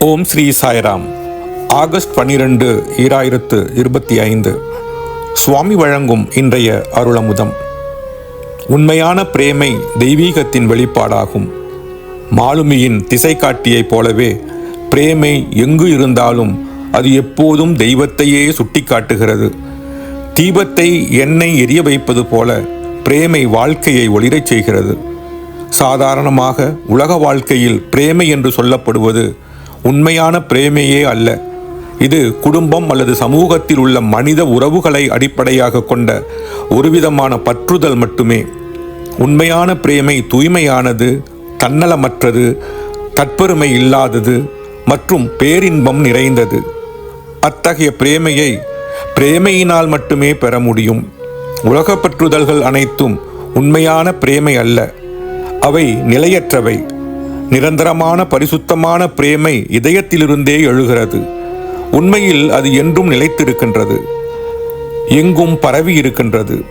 ஓம் Sri Sairam. August பன்னிரெண்டு ஈராயிரத்து இருபத்தி ஐந்து. சுவாமி வழங்கும் இன்றைய அருளமுதம். உண்மையான பிரேமை தெய்வீகத்தின் வெளிப்பாடாகும். மாலுமியின் திசை காட்டியைப் போலவே பிரேமை எங்கு இருந்தாலும் அது எப்போதும் தெய்வத்தையே சுட்டிக்காட்டுகிறது. தீபத்தை எண்ணெய் எரிய வைப்பது போல பிரேமை வாழ்க்கையை ஒளிரச் செய்கிறது. சாதாரணமாக உலக வாழ்க்கையில் பிரேமை என்று சொல்லப்படுவது உண்மையான பிரேமையே அல்ல. இது குடும்பம் அல்லது சமூகத்தில் உள்ள மனித உறவுகளை அடிப்படையாக கொண்ட ஒருவிதமான பற்றுதல் மட்டுமே. உண்மையான பிரேமை தூய்மையானது தன்னலமற்றது தற்பெருமை இல்லாதது மற்றும் பேரின்பம் நிறைந்தது. அத்தகைய பிரேமையை பிரேமையினால் மட்டுமே பெற முடியும். உலகப்பற்றுதல்கள் அனைத்தும் உண்மையான பிரேமை அல்ல. அவை நிலையற்றவை. நிரந்தரமான பரிசுத்தமான பிரேமை இதயத்திலிருந்தே எழுகிறது. உண்மையில் அது என்றும் நிலைத்திருக்கின்றது. எங்கும் பரவி இருக்கின்றது.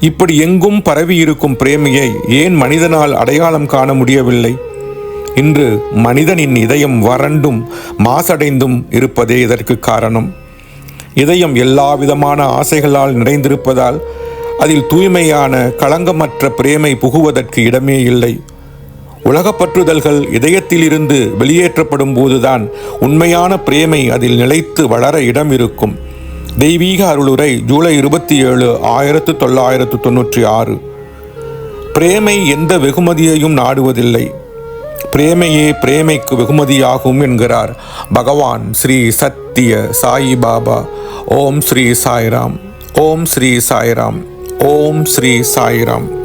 இப்படி எங்கும் பரவி இருக்கும் பிரேமையை ஏன் மனிதனால் அடையாளம் காண முடியவில்லை? இன்று மனிதனின் இதயம் வறண்டும் மாசடைந்தும் இருப்பதே இதற்கு காரணம். இதயம் எல்லா விதமான ஆசைகளால் நிறைந்திருப்பதால் அதில் தூய்மையான களங்கமற்ற பிரேமை புகுவதற்கு இடமே இல்லை. உலகப்பற்றுதல்கள் இதயத்திலிருந்து வெளியேற்றப்படும் போதுதான் உண்மையான பிரேமை அதில் நிலைத்து வளர இடம் இருக்கும் தெய்வீக அருளுரை ஜூலை இருபத்தி ஏழு ஆயிரத்து தொள்ளாயிரத்து தொன்னூற்றி ஆறு. பிரேமை எந்த வெகுமதியையும் நாடுவதில்லை. பிரேமையே பிரேமைக்கு வெகுமதியாகும் என்கிறார் பகவான் ஸ்ரீ சத்திய சாயி பாபா. ஓம் ஸ்ரீ சாய்ராம். ஓம் ஸ்ரீ சாய்ராம். ஓம் ஸ்ரீ சாய்ராம்.